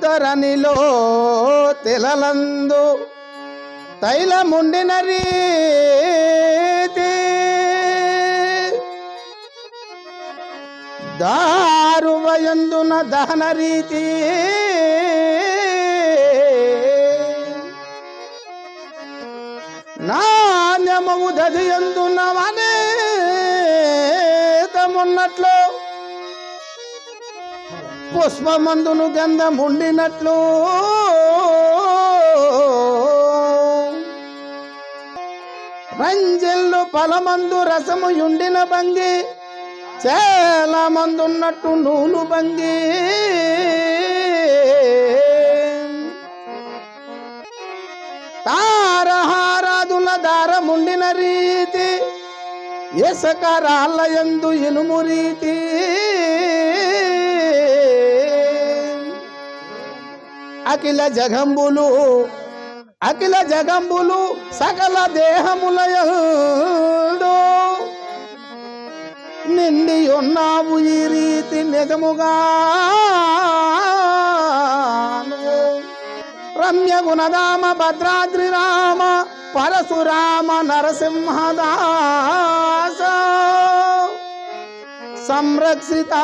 ధరణిలో తెలలందు తైలముండిన రీతి. దారువయందున దహన రీతి. నాణ్యమము దదియందున వనేతమున్నట్లు పుష్పమందును గంధముండినట్లు రంజెల్లు ఫలమందు రసము యుండిన భంగి చాలా మందున్నట్టు నూలు భంగి. తారహారాదుల దారముండిన రీతి ఇసక రాళ్ళయందు ఇనుము రీతి. అఖిల జగంబులు అఖిల జగంబులు సకల దేహములయందు. నిండి ఉన్నావు ఈ రీతి నిజముగా. రమ్య గుణదామ భద్రాద్రి రామ పరశురామ నరసింహదాస. సంరక్షిత